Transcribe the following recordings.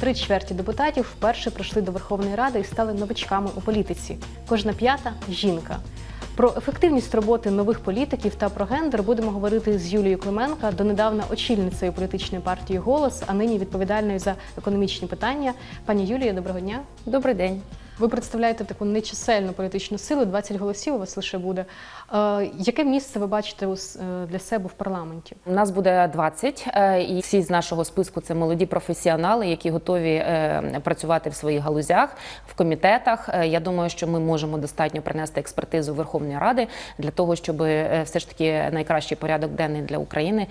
Три чверті депутатів вперше прийшли до Верховної Ради і стали новичками у політиці. Кожна п'ята жінка. Про ефективність роботи нових політиків та про гендер будемо говорити з Юлією Клименко, донедавна очільницею політичної партії Голос, а нині відповідальною за економічні питання. Пані Юлія, доброго дня. Добрий день. Ви представляєте таку нечисельну політичну силу, 20 голосів у вас лише буде. Е, яке місце ви бачите е, для себе в парламенті? У нас буде 20, е, і всі з нашого списку це молоді професіонали, які готові працювати в своїх галузях, в комітетах. Я думаю, що ми можемо достатньо принести експертизу Верховної Ради для того, щоб все ж таки найкращий порядок денний для України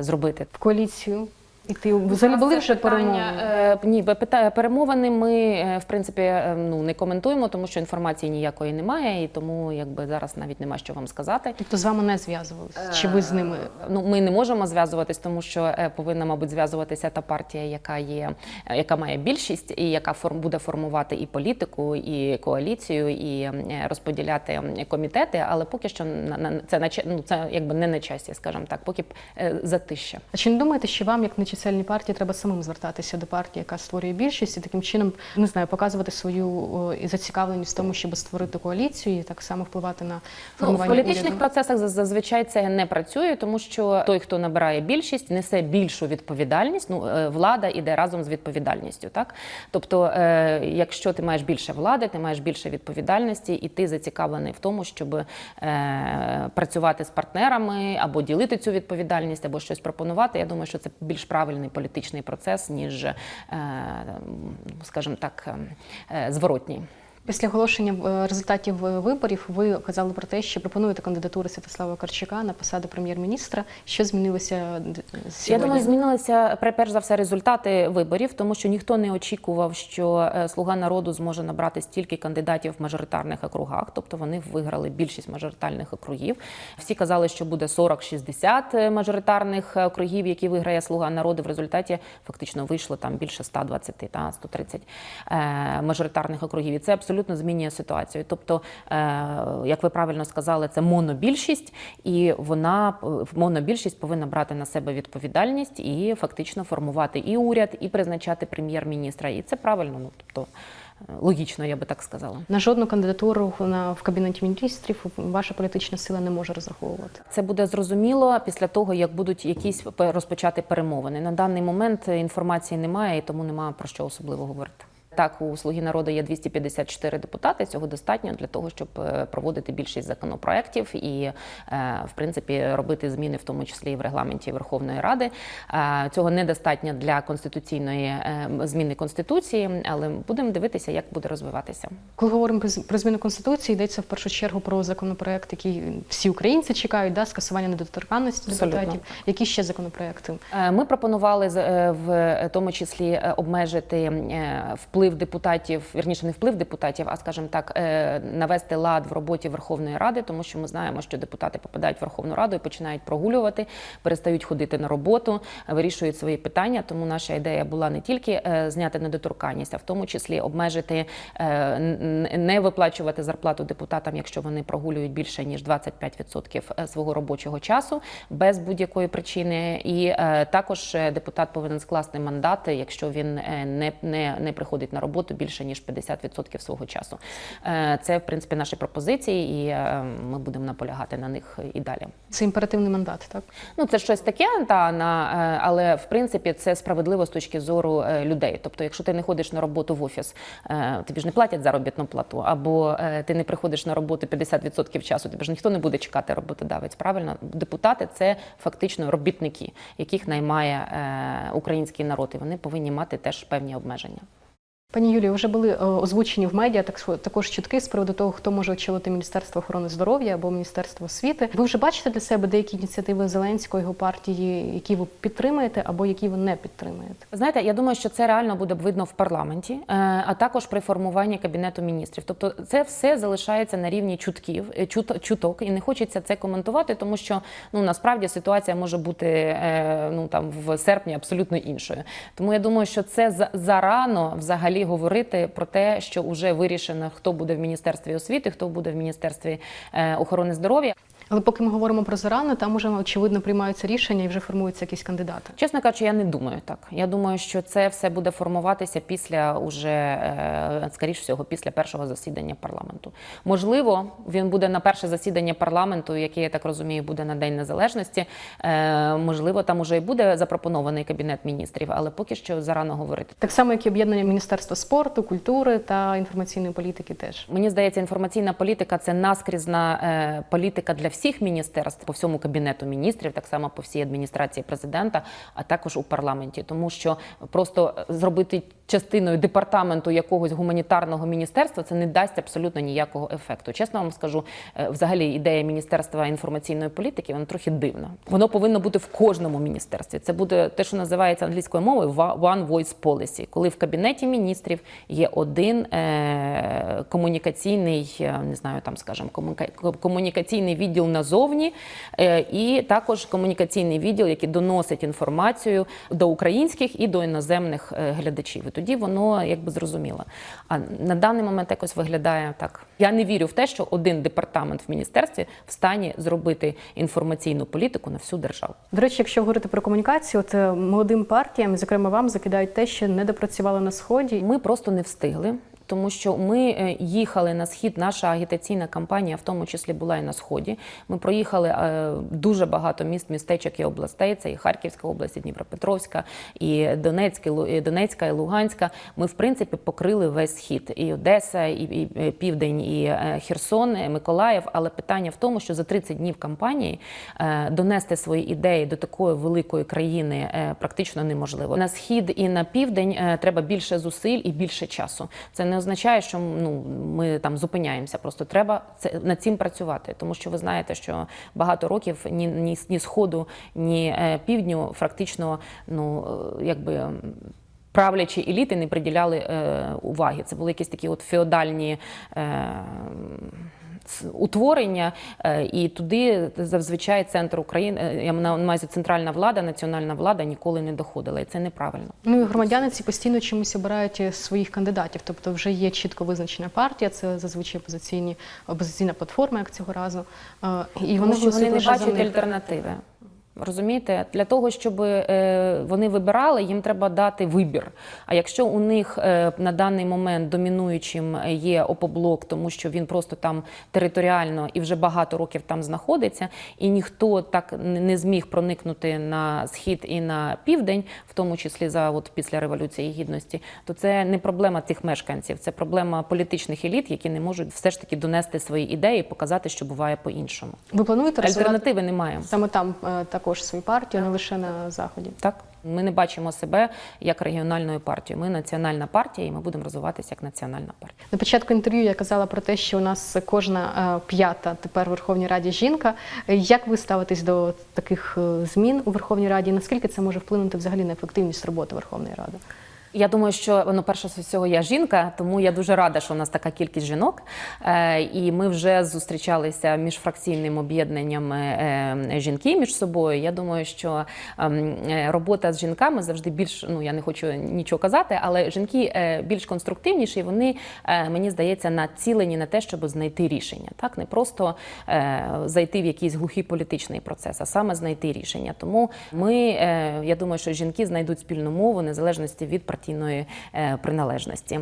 зробити. В коаліцію іти взагалі були вже перемоги? Е, Ні, пита- перемовини ми е, в принципі е, ну не коментуємо, тому що інформації ніякої немає, і тому якби зараз навіть нема що вам сказати. Тобто з вами не зв'язувалися? Чи ви з ними? Ну, ми не можемо зв'язуватись, тому що е, повинна, мабуть, зв'язуватися та партія, яка є, е, яка має більшість, і яка буде формувати і політику, і коаліцію, і е, розподіляти комітети. Але поки що це ну, це якби не на часі, скажімо так, поки е, затища. А чи не думаєте, що вам, як нечисельній партії, треба самим звертатися до партії, яка створює більшість, і таким чином не знаю, показувати свою і зацікавленість в тому, щоб створити коаліцію і так само впливати на Ну, в політичних уряду? процесах зазвичай це не працює, тому що той, хто набирає більшість, несе більшу відповідальність. Ну, е, влада іде разом з відповідальністю. Так, тобто, е, якщо ти маєш більше влади, ти маєш більше відповідальності, і ти зацікавлений в тому, щоб е, працювати з партнерами або ділити цю відповідальність, або щось пропонувати. Я думаю, що це більш правильний політичний процес, ніж, е, скажімо так, е, зворотній. Після оголошення е, результатів е, виборів ви казали про те, що пропонуєте кандидатуру Святослава Карчука на посаду прем'єр-міністра. Що змінилося е, д- Я думаю, змінилися пер- перш за все результати виборів, тому що ніхто не очікував, що слуга народу зможе набрати стільки кандидатів в мажоритарних округах. Тобто вони виграли більшість мажоритарних округів. Всі казали, що буде 40-60 мажоритарних округів, які виграє слуга народу. В результаті фактично вийшло там більше 120 та 130 е, мажоритарних округів. І це абсолютно змінює ситуацію. Тобто, е, як ви правильно сказали, це монобільшість, і вона е, монобільшість повинна брати на себе відповідальність і фактично формувати і уряд, і призначати прем'єр-міністра. І це правильно, ну тобто е, логічно, я би так сказала. на жодну кандидатуру на в кабінеті міністрів ваша політична сила не може розраховувати. Це буде зрозуміло після того, як будуть якісь розпочати перемовини. На даний момент інформації немає, і тому немає про що особливо говорити. Так, у Слуги народу є 254 депутати. Цього достатньо для того, щоб е, проводити більшість законопроєктів і, е, в принципі, робити зміни, в тому числі і в регламенті Верховної Ради. Е, Цього недостатньо для конституційної зміни конституції, але будемо дивитися, як буде розвиватися. Коли говоримо про зміну конституції, йдеться в першу чергу про законопроект, який всі українці чекають, да, скасування недоторканності депутатів. Які ще законопроекти? Ми пропонували в тому числі обмежити е, вплив депутатів, вірніше не вплив депутатів, а скажімо так, е, навести лад в роботі Верховної Ради, тому що ми знаємо, що депутати попадають в Верховну Раду і починають прогулювати, перестають ходити на роботу, е, вирішують свої питання. Тому наша ідея була не тільки е, зняти недоторканність, а в тому числі обмежити не виплачувати зарплату депутатам, якщо вони прогулюють більше ніж 25% е, свого робочого часу без будь-якої причини. І також депутат повинен скласти мандат, якщо він не, не, не приходить на роботу більше ніж 50% свого часу. Е, Це в принципі наші пропозиції, і е, ми будемо наполягати на них і далі. Це імперативний мандат, так? Ну, це щось таке, та на е, але в принципі це справедливо з точки зору людей. Тобто, якщо ти не ходиш на роботу в офіс, тобі ж не платять заробітну плату, або ти не приходиш на роботу 50% часу, тебе ж ніхто не буде чекати роботодавець. Правильно, депутати це фактично робітники, яких наймає український народ, і вони повинні мати теж певні обмеження. Пані Юлію, вже були е, озвучені в медіа так також чутки з приводу того, хто може очолити Міністерство охорони здоров'я або Міністерство освіти. Ви вже бачите для себе деякі ініціативи Зеленського його партії, які ви підтримуєте або які ви не підтримуєте? Знаєте, я думаю, що це реально буде видно в парламенті, е, а також при формуванні кабінету міністрів. Тобто, це все залишається на рівні чутків, е, чут, чуток, і не хочеться це коментувати, тому що ну насправді ситуація може бути ну там в серпні абсолютно іншою. Тому я думаю, що це за- зарано взагалі говорити про те, що вже вирішено, хто буде в міністерстві освіти, хто буде в міністерстві е, охорони здоров'я. Але поки ми говоримо про зарано, там уже очевидно приймаються рішення і вже формуються якісь кандидати. Чесно кажучи, я не думаю так. Я думаю, що це все буде формуватися після уже е, скоріш всього після першого засідання парламенту. Можливо, він буде на перше засідання парламенту, яке я так розумію, буде на День Незалежності. Е, Можливо, там уже і буде запропонований кабінет міністрів, але поки що зарано говорити. Так само, як і об'єднання Міністерства спорту, культури та інформаційної політики теж. Мені здається, інформаційна політика це наскрізна е, політика для всіх міністерств по всьому кабінету міністрів, так само по всій адміністрації президента, а також у парламенті, тому що просто зробити частиною департаменту якогось гуманітарного міністерства це не дасть абсолютно ніякого ефекту. Чесно вам скажу, е, взагалі ідея міністерства інформаційної політики вона трохи дивна. Воно повинно бути в кожному міністерстві. Це буде те, що називається англійською мовою one voice policy, коли в кабінеті міністрів є один е, комунікаційний, е, не знаю, там скажімо, комуніка- комунікаційний відділ назовні, е, і також комунікаційний відділ, який доносить інформацію до українських і до іноземних е, глядачів. І тоді воно якби зрозуміло. А на даний момент якось виглядає так. Я не вірю в те, що один департамент в міністерстві в стані зробити інформаційну політику на всю державу. До речі, якщо говорити про комунікацію, от е, молодим партіям, зокрема вам, закидають те, що не допрацювали на сході. Ми просто не встигли. Тому що ми е, їхали на схід, наша агітаційна кампанія, в тому числі була і на сході. Ми проїхали е, дуже багато міст, містечок і областей. Це і Харківська область, і Дніпропетровська, і Донецька, і Донецька, і Луганська. Ми в принципі покрили весь схід, і Одеса, і, Південь, і е, Херсон, і Миколаїв. Але питання в тому, що за 30 днів кампанії донести свої ідеї до такої великої країни практично неможливо. На схід і на південь треба більше зусиль і більше часу. Це не означає, що ну ми там зупиняємося. Просто треба це над цим працювати, тому що ви знаєте, що багато років ні, ні, ні сходу, ні е, півдню фактично ну е, якби. Правлячі еліти не приділяли е, уваги. Це були якісь такі от феодальні е, утворення, е, і туди зазвичай центр України, е, я на увазі центральна влада, національна влада ніколи не доходила, і це неправильно. Ну і громадяни ці постійно чомусь обирають е, своїх кандидатів. Тобто вже є чітко визначена партія, це зазвичай опозиційні опозиційна платформа, як цього разу. І вони Тому вони не бачать альтернативи. Розумієте, для того, щоб е, вони вибирали, їм треба дати вибір. А якщо у них е, на даний момент домінуючим є опоблок, тому що він просто там територіально і вже багато років там знаходиться, і ніхто так не зміг проникнути на схід і на південь, в тому числі за от після революції гідності, то це не проблема тих мешканців, це проблема політичних еліт, які не можуть все ж таки донести свої ідеї, показати, що буває по-іншому. Ви плануєте Альтернативи немає. саме там е, також свою партію, не лише на заході. Так, ми не бачимо себе як регіональною партією. Ми національна партія, і ми будемо розвиватися як національна партія. На початку інтерв'ю я казала про те, що у нас кожна е, п'ята тепер в Верховній Раді жінка. Е, Як ви ставитесь до таких е, змін у Верховній Раді? Наскільки це може вплинути взагалі на ефективність роботи Верховної Ради? Я думаю, що ну, перше з всього я жінка, тому я дуже рада, що у нас така кількість жінок. Е, і ми вже зустрічалися міжфракційним об'єднанням е, жінки між собою. Я думаю, що ем, е, робота з жінками завжди більш ну я не хочу нічого казати, але жінки е, більш конструктивніші. Вони е, мені здається націлені на те, щоб знайти рішення. Так не просто е, зайти в якийсь глухий політичний процес, а саме знайти рішення. Тому ми, е, я думаю, що жінки знайдуть спільну мову незалежності від партійної е, приналежності.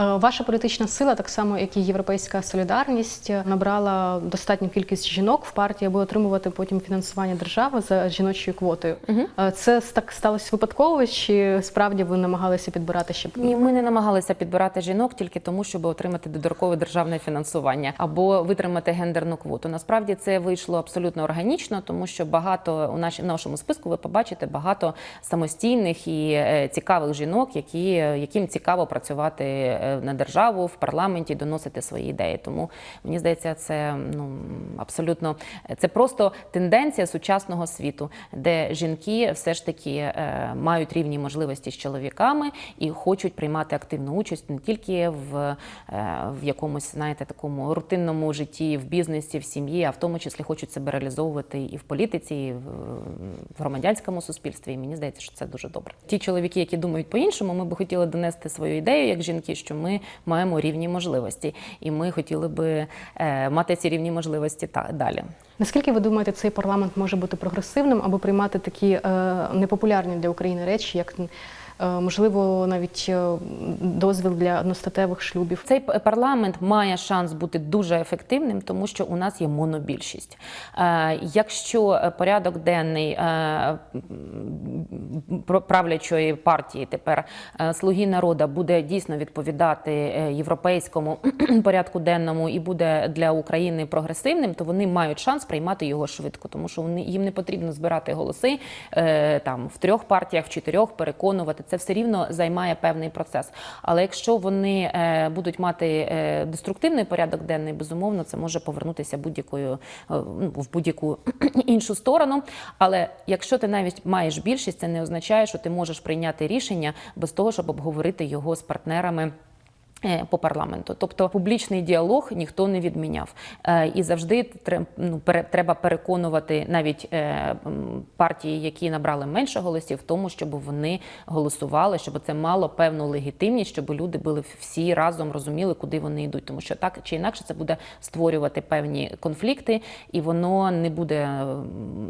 Е, Ваша політична сила, так само як і Європейська солідарність, е, набрала достатню кількість жінок в партії, аби отримувати потім фінансування держави за жіночою квотою. Е, Це так сталося випадково, чи справді ви намагалися підбирати ще Ні, ми не намагалися підбирати жінок тільки тому, щоб отримати додаткове державне фінансування або витримати гендерну квоту. Насправді це вийшло абсолютно органічно, тому що багато у нашій- нашому списку ви побачите багато самостійних і цікавих жінок, які яким цікаво працювати е, на державу в парламенті, доносити свої ідеї. Тому мені здається, це ну абсолютно це просто тенденція сучасного світу, де жінки все ж таки е, мають рівні можливості з чоловіками і хочуть приймати активну участь не тільки в, е, в якомусь, знаєте, такому рутинному житті, в бізнесі, в сім'ї, а в тому числі хочуть себе реалізовувати і в політиці, і в, громадянському суспільстві. І мені здається, що це дуже добре. Ті чоловіки, які думають по-іншому, ми би хотіли донести свою ідею як жінки. Жінки, що ми маємо рівні можливості, і ми хотіли би е, мати ці рівні можливості та далі. Наскільки ви думаєте, цей парламент може бути прогресивним або приймати такі е, непопулярні для України речі, як можливо навіть е, дозвіл для одностатевих шлюбів? Цей парламент має шанс бути дуже ефективним, тому що у нас є монобільшість. Е, Якщо е, порядок денний е, правлячої партії тепер е, слуги народа буде дійсно відповідати е, європейському порядку денному і буде для України прогресивним, то вони мають шанс приймати його швидко, тому що вони їм не потрібно збирати голоси е, там в трьох партіях, в чотирьох переконувати. Це все рівно займає певний процес. Але якщо вони е, будуть мати е, деструктивний порядок денний, безумовно, це може повернутися будь-якою е, ну, в будь-яку іншу сторону. Але якщо ти навіть маєш більшість, це не означає, що ти можеш прийняти рішення без того, щоб обговорити його з партнерами. Е, По парламенту, тобто публічний діалог ніхто не відміняв, Е, і завжди ну, треба переконувати навіть е, партії, які набрали менше голосів, в тому, щоб вони голосували, щоб це мало певну легітимність, щоб люди були всі разом розуміли, куди вони йдуть, тому що так чи інакше це буде створювати певні конфлікти, і воно не буде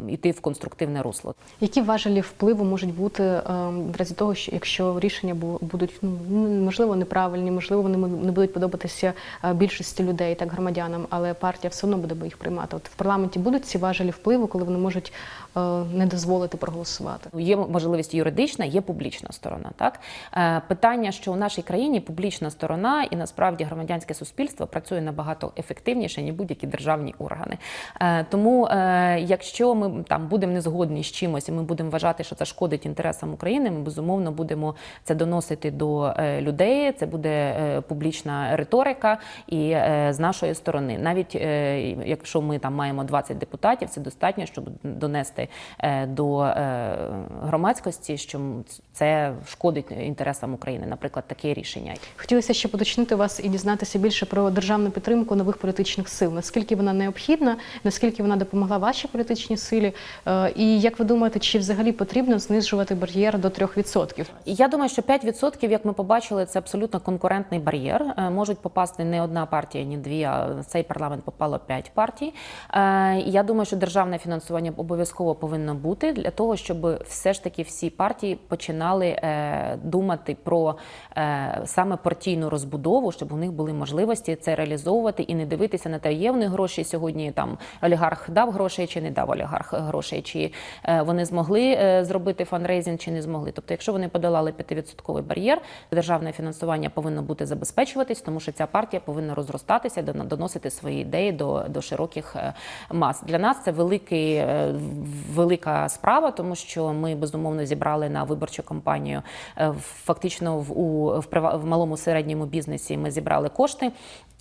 йти в конструктивне русло. Які важелі впливу можуть бути е, в разі того, що якщо рішення бу- будуть ну можливо неправильні, можливо, вони не будуть подобатися е, більшості людей, так громадянам, але партія все одно буде їх приймати. От в парламенті будуть ці важелі впливу, коли вони можуть е, не дозволити проголосувати. Є можливість юридична, є публічна сторона. Так Е, питання, що у нашій країні публічна сторона і насправді громадянське суспільство працює набагато ефективніше ніж будь-які державні органи. Тому, якщо ми там будемо не згодні з чимось, і ми будемо вважати, що це шкодить інтересам України, ми безумовно будемо це доносити до людей. Це буде публічна риторика, і е, з нашої сторони, навіть е, якщо ми там маємо 20 депутатів, це достатньо, щоб донести е, до е, громадськості, що це шкодить інтересам України, наприклад, таке рішення. Хотілося ще поточнити вас і дізнатися більше про державну підтримку нових політичних сил. Наскільки вона необхідна, наскільки вона допомогла вашій політичній силі? Е, І як ви думаєте, чи взагалі потрібно знижувати бар'єр до 3%? Я думаю, що 5%, як ми побачили, це абсолютно конкурентний бар'єр. Е, Можуть попасти не одна партія, ні дві. А в цей парламент попало 5 партій. Е, Я думаю, що державне фінансування обов'язково повинно бути для того, щоб все ж таки всі партії починали е, думати про саме партійну розбудову, щоб у них були можливості це реалізовувати і не дивитися на те, є в них гроші сьогодні. Там олігарх дав грошей чи не дав олігарх грошей, чи вони змогли зробити фанрейзинг чи не змогли. Тобто, якщо вони подолали 5% бар'єр, державне фінансування повинно бути забезпечуватись, тому що ця партія повинна розростатися, дон- доносити свої ідеї до, до широких е, мас. Для нас це великий, е, велика справа, тому що ми безумовно зібрали на виборчу кампанію е, фактично в у в, в малому середньому бізнесі. Ми зібрали кошти.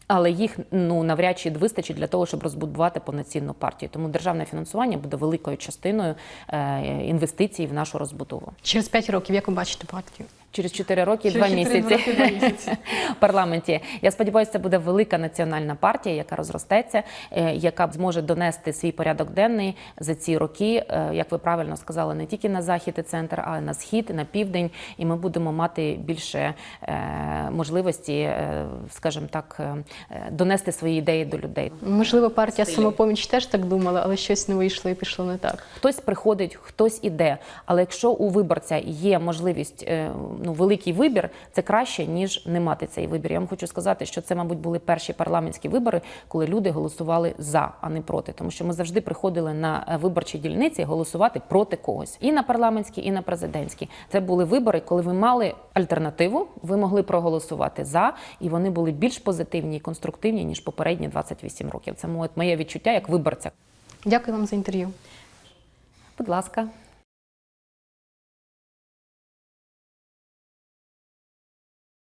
Але їх ну навряд чи вистачить для того, щоб розбудувати повноцінну партію. Тому державне фінансування буде великою частиною інвестицій в нашу розбудову. Через 5 років, як ви бачите партію? Через 4 роки і 2 чотири місяці роки, два місяці. в парламенті. Я сподіваюся, це буде велика національна партія, яка розростеться, е, яка зможе донести свій порядок денний за ці роки, е, як ви правильно сказали, не тільки на захід і центр, а й на схід, на південь. І ми будемо мати більше е, можливості, скажімо так, донести свої ідеї до людей. Можливо, партія Стилі. самопоміч теж так думала, але щось не вийшло і пішло не так. Хтось приходить, хтось іде. Але якщо у виборця є можливість, ну великий вибір, це краще ніж не мати цей вибір. Я вам хочу сказати, що це, мабуть, були перші парламентські вибори, коли люди голосували за, а не проти. Тому що ми завжди приходили на е, виборчі дільниці голосувати проти когось і на парламентські, і на президентські. Це були вибори, коли ви мали альтернативу, ви могли проголосувати за, і вони були більш позитивні і конструктивні ніж попередні 28 років. Це моє- моє відчуття як виборця. Дякую вам за інтерв'ю. Будь ласка.